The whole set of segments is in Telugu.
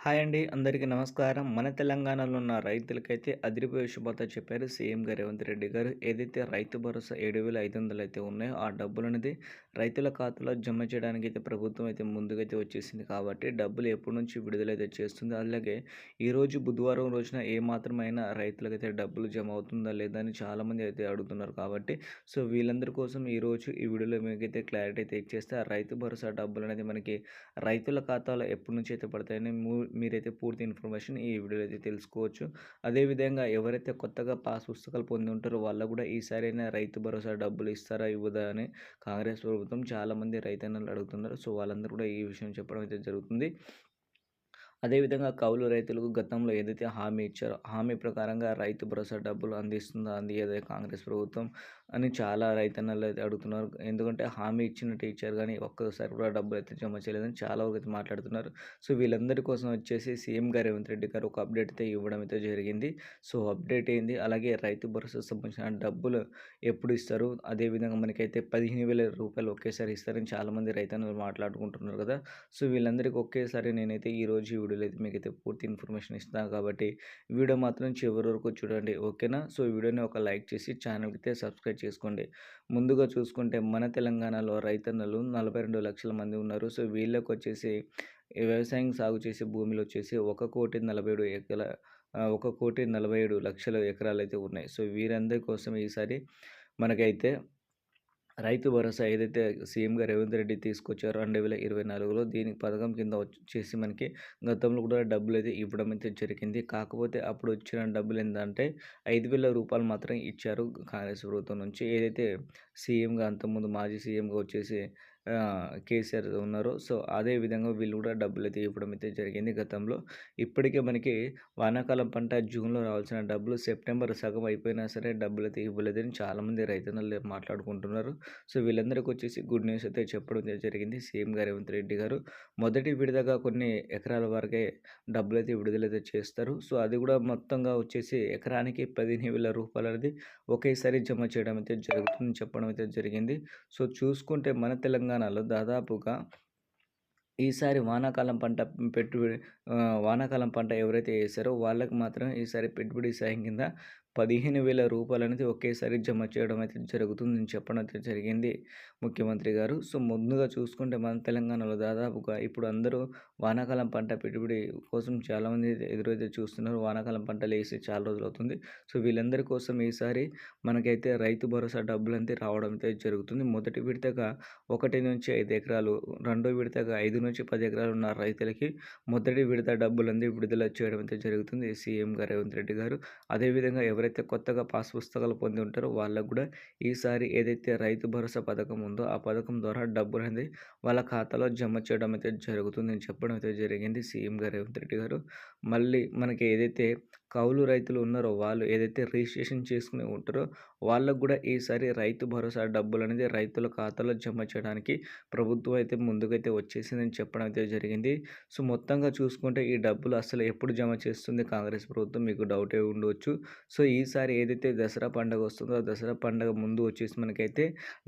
హాయ్ అండి. అందరికీ నమస్కారం. మన తెలంగాణలో ఉన్న రైతులకైతే అదిరిపోయే శుభార్త చెప్పారు సీఎం గారు రేవంత్ రెడ్డి గారు. ఏదైతే రైతు భరోసా ఏడు వేల ఐదు వందలు అయితే ఉన్నాయో ఆ డబ్బులు అనేది రైతుల ఖాతాలో జమ చేయడానికి అయితే ప్రభుత్వం అయితే ముందుకైతే వచ్చేసింది కాబట్టి డబ్బులు ఎప్పటి నుంచి విడుదలైతే చేస్తుంది అలాగే ఈరోజు బుధవారం రోజున ఏ మాత్రమైనా రైతులకైతే డబ్బులు జమ అవుతుందా లేదా అని చాలామంది అయితే అడుగుతున్నారు కాబట్టి సో వీళ్ళందరి కోసం ఈరోజు ఈ వీడియోలో మీకైతే క్లారిటీ అయితే ఇచ్చేస్తే ఆ రైతు భరోసా డబ్బులు అనేది మనకి రైతుల ఖాతాలో ఎప్పటి నుంచి అయితే పడతాయని మీరైతే పూర్తి ఇన్ఫర్మేషన్ ఈ వీడియోలో అయితే తెలుసుకోవచ్చు అదేవిధంగా ఎవరైతే కొత్తగా పాస్ పుస్తకాలు పొంది ఉంటారో వాళ్ళు కూడా ఈసారైనా రైతు భరోసా డబ్బులు ఇస్తారా ఇవ్వదా అని కాంగ్రెస్ ప్రభుత్వం చాలామంది రైతన్నలు అడుగుతున్నారు. సో వాళ్ళందరూ కూడా ఈ విషయం చెప్పడం అయితే జరుగుతుంది. అదేవిధంగా కౌలు రైతులకు గతంలో ఏదైతే హామీ ఇచ్చారో హామీ ప్రకారంగా రైతు భరోసా డబ్బులు అందిస్తుందా అందియదే కాంగ్రెస్ ప్రభుత్వం అని చాలా రైతన్నలు అయితే అడుగుతున్నారు. ఎందుకంటే హామీ ఇచ్చినట్టు ఇచ్చారు కానీ ఒక్కసారి కూడా డబ్బులు అయితే జమ చేయలేదని చాలా వరకు అయితే మాట్లాడుతున్నారు. సో వీళ్ళందరి కోసం వచ్చేసి సీఎం గారు రేవంత్ రెడ్డి గారు ఒక అప్డేట్ అయితే ఇవ్వడం అయితే జరిగింది. సో అప్డేట్ ఏంది? అలాగే రైతు భరోసా సంబంధించిన డబ్బులు ఎప్పుడు ఇస్తారు? అదేవిధంగా మనకైతే పదిహేను వేల రూపాయలు ఒకేసారి ఇస్తారని చాలామంది రైతన్నలు మాట్లాడుకుంటున్నారు కదా. సో వీళ్ళందరికీ ఒకేసారి నేనైతే ఈరోజు వీడియోలో అయితే మీకు అయితే పూర్తి ఇన్ఫర్మేషన్ ఇస్తాను కాబట్టి వీడియో మాత్రం చివరి వరకు చూడండి ఓకేనా? సో ఈ వీడియోని ఒక లైక్ చేసి ఛానల్కి అయితే సబ్స్క్రైబ్ చేసుకోండి. ముందుగా చూసుకుంటే మన తెలంగాణలో రైతన్నలు నలభై రెండు లక్షల మంది ఉన్నారు. సో వీళ్ళకి వచ్చేసి వ్యవసాయం సాగు చేసే భూమిలో వచ్చేసి ఒక కోటి నలభై ఏడు ఎకర ఒక కోటి నలభై ఏడు లక్షల ఎకరాలు అయితే ఉన్నాయి. సో వీరందరి కోసం ఈసారి మనకైతే రైతు భరోసా ఏదైతే సీఎంగా రేవంత్ రెడ్డి తీసుకొచ్చారో రెండు వేల ఇరవై నాలుగులో దీనికి పథకం కింద వచ్చేసి మనకి గతంలో కూడా డబ్బులు అయితే ఇవ్వడం అయితే జరిగింది. కాకపోతే అప్పుడు వచ్చిన డబ్బులు ఏంటంటే ఐదు వేల రూపాయలు మాత్రం ఇచ్చారు కాంగ్రెస్ ప్రభుత్వం నుంచి. ఏదైతే సీఎంగా అంతకుముందు మాజీ సీఎంగా వచ్చేసి కేసీఆర్ ఉన్నారు. సో అదే విధంగా వీళ్ళు కూడా డబ్బులు అయితే ఇవ్వడం అయితే జరిగింది గతంలో. ఇప్పటికే మనకి వానాకాలం పంట జూన్లో రావాల్సిన డబ్బులు సెప్టెంబర్ సగం అయిపోయినా సరే డబ్బులు అయితే ఇవ్వలేదని చాలామంది రైతన్నలు మాట్లాడుకుంటున్నారు. సో వీళ్ళందరికీ వచ్చేసి గుడ్ న్యూస్ అయితే చెప్పడం జరిగింది సీఎం గారు రేవంత్ రెడ్డి గారు. మొదటి విడతగా కొన్ని ఎకరాల వరకే డబ్బులు అయితే విడుదలైతే చేస్తారు. సో అది కూడా మొత్తంగా వచ్చేసి ఎకరానికి పదిహేను వేల రూపాయలు అనేది ఒకేసారి జమ చేయడం అయితే జరుగుతుందని చెప్పడం అయితే జరిగింది. సో చూసుకుంటే మన తెలంగాణలో దాదాపుగా ఈసారి వానాకాలం పంట పెట్టుబడి వానాకాలం పంట ఎవరైతే వేసారో వాళ్ళకి మాత్రం ఈసారి పెట్టుబడి సాయం కింద పదిహేను వేల రూపాయలు అనేది ఒకేసారి జమ చేయడం అయితే జరుగుతుందని చెప్పడం అయితే జరిగింది ముఖ్యమంత్రి గారు. సో ముందుగా చూసుకుంటే మన తెలంగాణలో దాదాపుగా ఇప్పుడు అందరూ వానాకాలం పంట పెట్టుబడి కోసం చాలామంది ఎదురైతే చూస్తున్నారు. వానాకాలం పంటలు వేసి చాలా రోజులు అవుతుంది. సో వీళ్ళందరి కోసం ఈసారి మనకైతే రైతు భరోసా డబ్బులు అంతే రావడం అయితే జరుగుతుంది. మొదటి విడతగా ఒకటి నుంచి ఐదు ఎకరాలు రెండో విడతగా ఐదు నుంచి పది ఎకరాలు ఉన్న రైతులకి మొదటి విడత డబ్బులు అంది విడుదల చేయడం అయితే జరుగుతుంది. సీఎం గారు రేవంత్ రెడ్డి గారు. అదేవిధంగా ఎవరైతే కొత్తగా పాస్ పుస్తకాలు పొంది ఉంటారో వాళ్ళకు కూడా ఈసారి ఏదైతే రైతు భరోసా పథకం ఉందో ఆ పథకం ద్వారా డబ్బులు అనేది వాళ్ళ ఖాతాలో జమ చేయడం అయితే జరుగుతుందని చెప్పడం అయితే జరిగింది. సీఎం గారు రేవంత్ రెడ్డి గారు. మళ్ళీ మనకి ఏదైతే కౌలు రైతులు ఉన్నారో వాళ్ళు ఏదైతే రిజిస్ట్రేషన్ చేసుకుని ఉంటారో వాళ్ళకు కూడా ఈసారి రైతు భరోసా డబ్బులు అనేది రైతుల ఖాతాలో జమ చేయడానికి ప్రభుత్వం అయితే ముందుకైతే వచ్చేసిందని చెప్పడం అయితే జరిగింది. సో మొత్తంగా చూసుకుంటే ఈ డబ్బులు అసలు ఎప్పుడు జమ చేస్తుంది? కాంగ్రెస్ ప్రభుత్వం మీకు డౌటే ఉండవచ్చు సో ఈసారి ఏదైతే దసరా పండుగ వస్తుందో దసరా పండుగ ముందు వచ్చేసి మనకైతే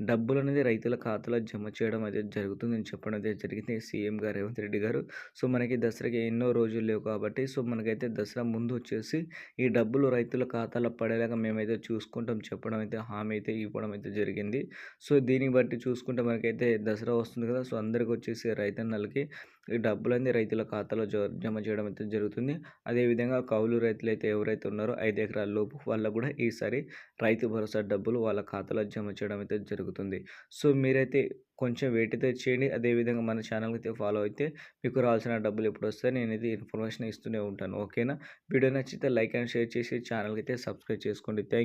డబ్బులు అనేది రైతుల ఖాతాలో జమ చేయడం అయితే జరుగుతుందని చెప్పడం అయితే జరిగింది సీఎం గారు రేవంత్ రెడ్డి గారు. సో మనకి దసరాకి ఎన్నో రోజులు లేవు కాబట్టి సో మనకైతే దసరా ముందు వచ్చేసి ఈ డబ్బులు రైతుల ఖాతాలో పడేలాగా మేమైతే చూసుకుంటాం. చెప్పడం అయితే హామీ అయితే ఇవ్వడం అయితే జరిగింది. సో దీన్ని బట్టి చూసుకుంటే మనకైతే దసరా వస్తుంది కదా! సో అందరికి వచ్చేసి రైతన్నలకి ఈ డబ్బులన్నీ రైతుల ఖాతాలో జమ చేయడం అయితే జరుగుతుంది. అదేవిధంగా కౌలు రైతులు అయితే ఎవరైతే ఉన్నారో ఐదు ఎకరాల లోపు వాళ్ళకు కూడా ఈసారి రైతు భరోసా డబ్బులు వాళ్ళ ఖాతాలో జమ చేయడం అయితే జరుగుతుంది. సో మీరైతే కొంచెం వెయిట్ అయితే చేయండి. అదేవిధంగా మన ఛానల్కి అయితే ఫాలో అయితే మీకు రావాల్సిన డబ్బులు ఎప్పుడు వస్తాయి ఇది ఇన్ఫర్మేషన్ ఇస్తూనే ఉంటాను. ఓకేనా? వీడియో నచ్చితే లైక్ అండ్ షేర్ చేసి ఛానల్కి అయితే సబ్స్క్రైబ్ చేసుకోండి. థ్యాంక్